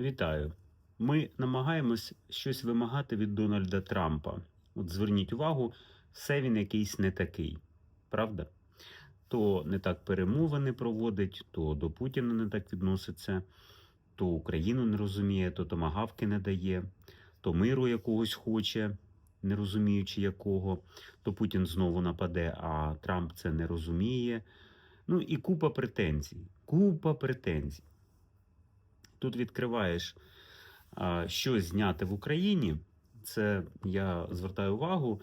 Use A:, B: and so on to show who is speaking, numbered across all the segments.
A: Вітаю. Ми намагаємось щось вимагати від Дональда Трампа. От зверніть увагу, все він якийсь не такий. Правда? То не так перемовини проводить, то до Путіна не так відноситься, то Україну не розуміє, то томагавки не дає, то миру якогось хоче, не розуміючи якого, то Путін знову нападе, а Трамп це не розуміє. Ну і купа претензій. Купа претензій. Тут відкриваєш щось зняти в Україні. Це я звертаю увагу.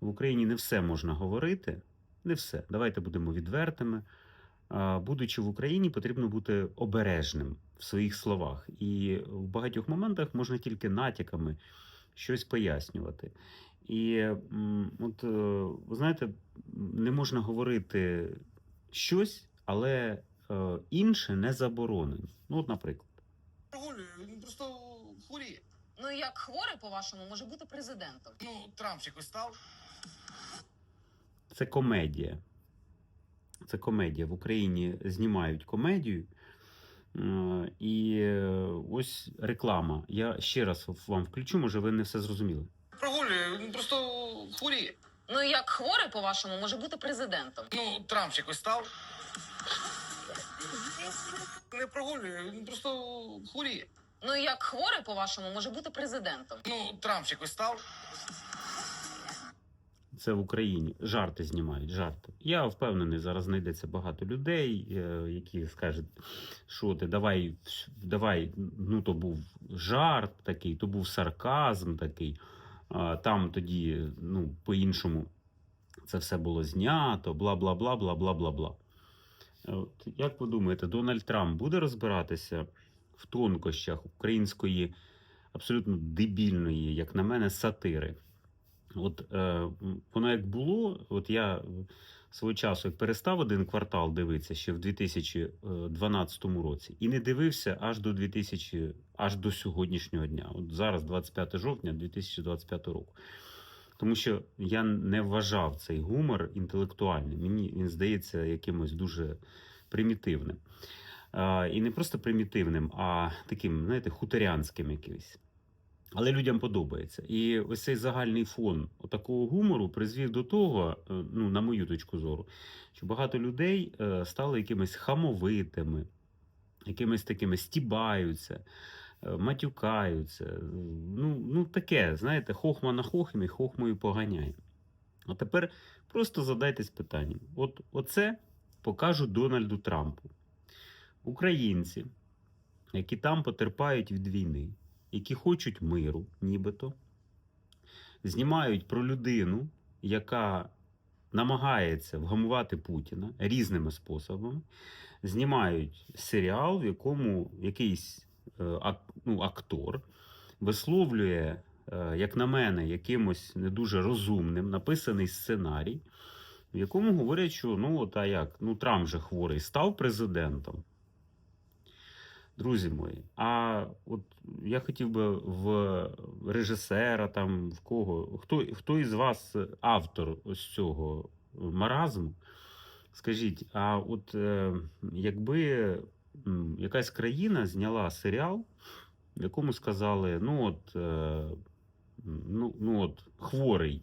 A: В Україні не все можна говорити. Не все. Давайте будемо відвертими. Будучи в Україні, потрібно бути обережним в своїх словах. І в багатьох моментах можна тільки натяками щось пояснювати. І от, е, ви знаєте, не можна говорити щось, але е, інше не заборонено. Ну, от, наприклад.
B: Прогулюю, він просто хворіє.
C: Ну і як хворий, по-вашому, може бути президентом?
B: Ну, Трамп якось став.
A: Це комедія. Це комедія. В Україні знімають комедію. Е, І е, ось реклама. Я ще раз вам включу, може ви не все зрозуміли.
B: Прогулюю, він просто хворіє.
C: Ну і як хворий, по-вашому, може бути президентом?
B: Ну, Трамп якось став. Не прогулюю, він просто хворіє.
C: Ну і як хворий, по-вашому, може бути президентом?
B: Ну, Трамп якось став.
A: Це в Україні. Жарти знімають, жарти. Я впевнений, зараз знайдеться багато людей, е, які скажуть, що ти, давай, давай, ну то був жарт такий, то був сарказм такий. Там тоді, ну, по-іншому це все було знято, бла бла бла бла бла бла бла. От, як ви думаєте, Дональд Трамп буде розбиратися в тонкощах української абсолютно дебільної, як на мене, сатири? От е, воно як було, от я свого часу перестав один квартал дивитися ще в 2012 році, і не дивився аж до 2000, аж до сьогоднішнього дня. От зараз 25 жовтня 2025 року. Тому що я не вважав цей гумор інтелектуальним. Мені він здається якимось дуже примітивним. І не просто примітивним, а таким, знаєте, хуторянським якимось. Але людям подобається. І ось цей загальний фон такого гумору призвів до того, е, ну, на мою точку зору, що багато людей е, стали якимись хамовитими, якимись такими стібаються, е, матюкаються. Ну, ну таке, знаєте, хохма на хохмі, хохмою поганяє. А тепер просто задайтесь питанням: от оце покажу Дональду Трампу. Українці, які там потерпають від війни, які хочуть миру, нібито, знімають про людину, яка намагається вгамувати Путіна різними способами, знімають серіал, в якому якийсь е, ну, актор висловлює, е, як на мене, якимось не дуже розумним написаний сценарій, в якому говорять, що ну, а як, ну Трамп же хворий, став президентом. Друзі мої, а от я хотів би в режисера, там в кого, хто, хто із вас автор ось цього маразму? Скажіть, а от е, якби якась країна зняла серіал, в якому сказали, ну от, е, ну, ну от хворий,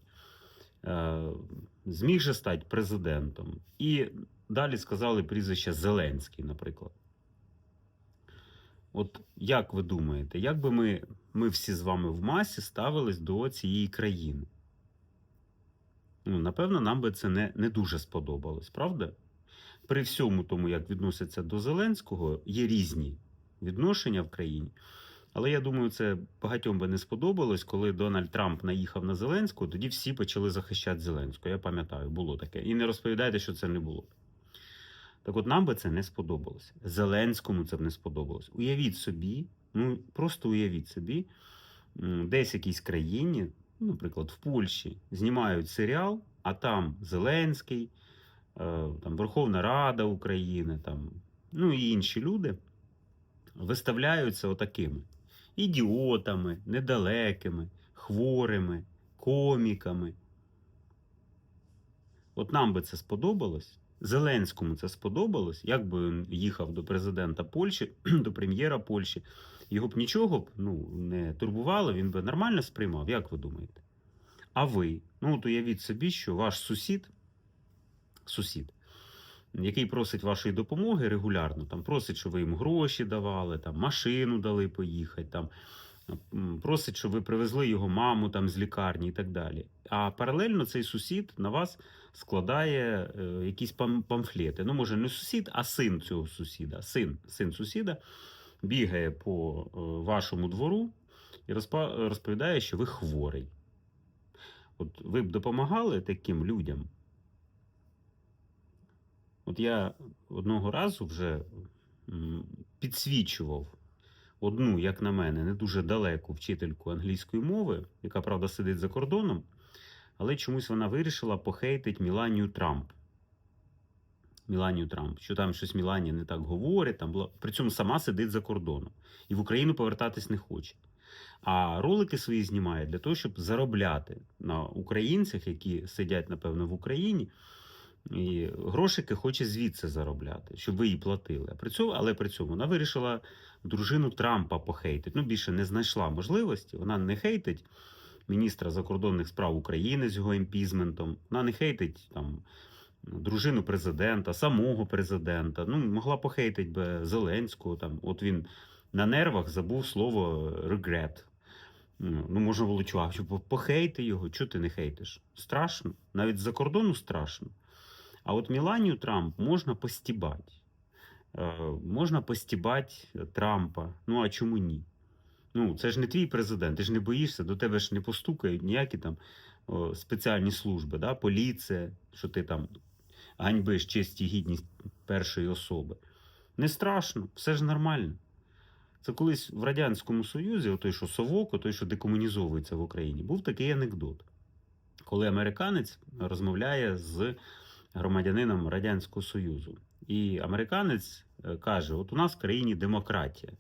A: е, зміг же стати президентом, і далі сказали прізвище Зеленський, наприклад. От як ви думаєте, як би ми, ми всі з вами в масі ставились до цієї країни? Ну, напевно, нам би це не, не дуже сподобалось, правда? При всьому тому, як відносяться до Зеленського, є різні відношення в країні. Але я думаю, це багатьом би не сподобалось, коли Дональд Трамп наїхав на Зеленського, тоді всі почали захищати Зеленського. Я пам'ятаю, було таке. І не розповідайте, що це не було. Так от нам би це не сподобалося. Зеленському це б не сподобалось. Уявіть собі, ну просто уявіть собі, десь в якійсь країні, наприклад, в Польщі, знімають серіал, а там Зеленський, е, там Верховна Рада України, там, ну і інші люди виставляються отакими ідіотами, недалекими, хворими, коміками. От нам би це сподобалось. Зеленському це сподобалось, як би він їхав до президента Польщі, до прем'єра Польщі, його б нічого б ну, не турбувало, він би нормально сприймав, як ви думаєте? А ви? Ну, от уявіть собі, що ваш сусід, сусід, який просить вашої допомоги регулярно, там просить, щоб ви йому гроші давали, там машину дали поїхати, там просить, щоб ви привезли його маму там з лікарні і так далі. А паралельно цей сусід на вас складає е, якісь пам- памфлети. Ну, може, не сусід, а син цього сусіда. Син, син сусіда бігає по е, вашому двору і розповідає, що ви хворий. От ви б допомагали таким людям? От я одного разу вже підсвічував одну, як на мене, не дуже далеку вчительку англійської мови, яка, правда, сидить за кордоном, але чомусь вона вирішила похейтить Міланію Трамп. Міланію Трамп, що там щось Міланія не так говорить, там була... при цьому сама сидить за кордоном і в Україну повертатись не хоче. А ролики свої знімає для того, щоб заробляти на українцях, які сидять, напевно, в Україні. І грошики хоче звідси заробляти, щоб ви їй платили. А при цьому, але при цьому вона вирішила дружину Трампа похейтити. Ну, більше не знайшла можливості. Вона не хейтить міністра закордонних справ України з його імпізментом. Вона не хейтить там дружину президента, самого президента. Ну, могла похейтить би Зеленського. Там, от він на нервах забув слово regret. Ну, ну, можна було чувак, що похейти його. Чого ти не хейтиш? Страшно. Навіть з-за кордону страшно. А от Міланію Трамп можна постібати. Е, можна постібати Трампа. Ну а чому ні? Ну, це ж не твій президент, ти ж не боїшся, до тебе ж не постукають ніякі там спеціальні служби, да? поліція, що ти там ганьбиш честь і гідність першої особи. Не страшно, все ж нормально. Це колись в Радянському Союзі, той, що Совок, той, що декомунізовується в Україні, був такий анекдот, коли американець розмовляє з громадянином Радянського Союзу. І американець е, каже: От у нас в країні демократія.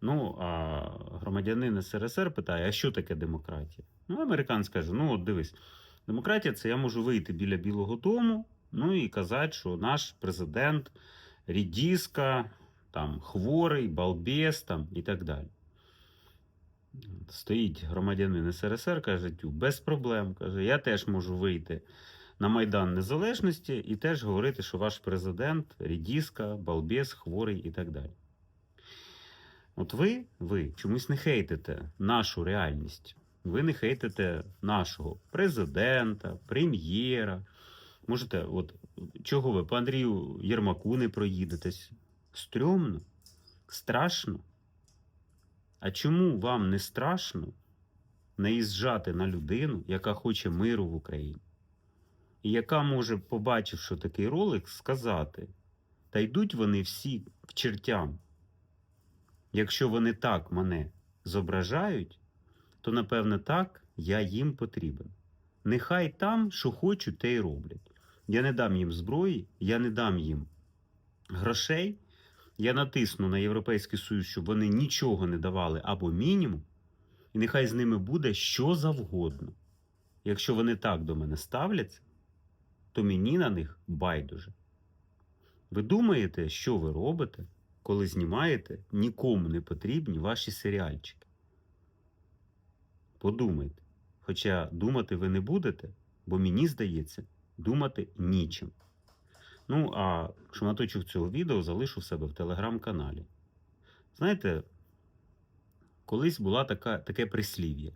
A: Ну, а громадянин СРСР питає, а що таке демократія? Ну, американець каже: ну, от дивись, демократія це я можу вийти біля Білого Дому, ну і казати, що наш президент рідіска, там, хворий, балбес там, і так далі. Стоїть громадянин СРСР, каже, тю, без проблем. Каже, я теж можу вийти на Майдан Незалежності і теж говорити, що ваш президент рідіска, балбес, хворий і так далі. От ви, ви чомусь не хейтите нашу реальність. Ви не хейтите нашого президента, прем'єра. Можете, от чого ви по Андрію Єрмаку не проїдетесь? Стрьомно? Страшно? А чому вам не страшно наїжджати на людину, яка хоче миру в Україні? Яка може, побачивши такий ролик, сказати: Та йдуть вони всі к чертям. Якщо вони так мене зображають, то напевне так я їм потрібен. Нехай там, що хочуть, те й роблять. Я не дам їм зброї, я не дам їм грошей. Я натисну на Європейський Союз, щоб вони нічого не давали або мінімум, і нехай з ними буде що завгодно. Якщо вони так до мене ставляться, то мені на них байдуже. Ви думаєте, що ви робите, коли знімаєте нікому не потрібні ваші серіальчики? Подумайте. Хоча думати ви не будете, бо мені здається, думати нічим. Ну, а шматочок цього відео залишу в себе в телеграм-каналі. Знаєте, колись була така, таке прислів'я.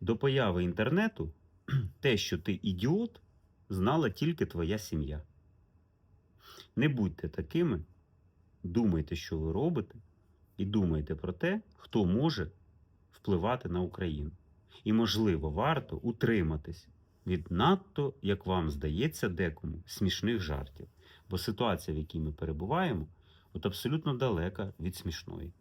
A: До появи інтернету те, що ти ідіот, знала тільки твоя сім'я. Не будьте такими, думайте, що ви робите, і думайте про те, хто може впливати на Україну. І, можливо, варто утриматись від надто, як вам здається, декому смішних жартів. Бо ситуація, в якій ми перебуваємо, от абсолютно далека від смішної.